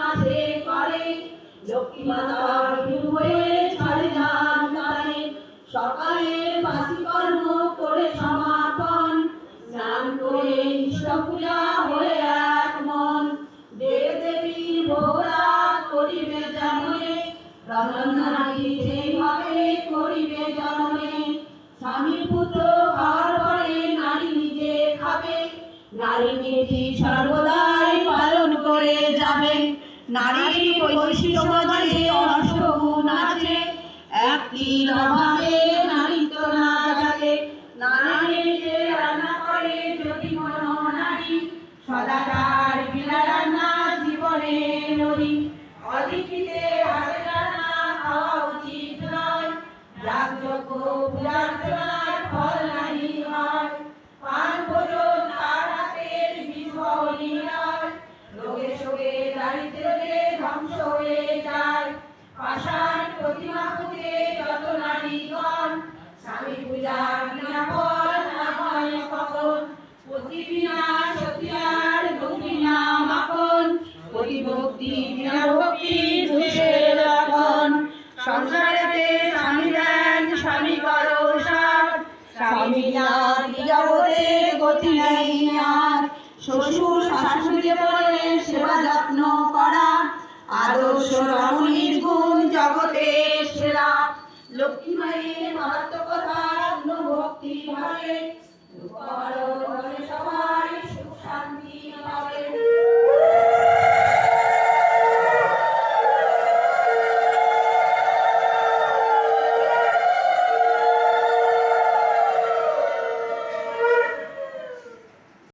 কাছে করে লক্ষ্মী মাতার হয়ে ছাড়ে যান তারে। সকালে বাসি কর্ম করে সমাপন, স্নান করে হয়ে এক মন। দেব দেবী ভোরা করিবে রমনারী সেইভাবে করিবে স্বামী পুত্র খাওয়ার পরে নারী নিজে খাবে, নারী করে যাবে নারীর বৈশিষ্ট্য অষ্টগুণ আছে একটি অভাবে নারী তো না জাগে নারী যে রান্না করে যদি কোনো নারী সদাচার বিনা রান্না জীবনে নদী অধিকৃতে হাতে রান্না খাওয়া উচিত নয় যাগযজ্ঞ পূজার্চনার ফল নাহি পতি বিনা সতিয়ার মাখন পতি ভক্তি বিনা ভক্তি ধুষে লক্ষণ সংসারেতে স্বামী দেন স্বামী করো সার স্বামী না জগতে গতি নেই আর শ্বশুর শাশুড়ি সেবা যত্ন করা আদর্শ রমণীর গুণ সেরা লক্ষ্মী মায়ের করো সবাই সুখ শান্তি।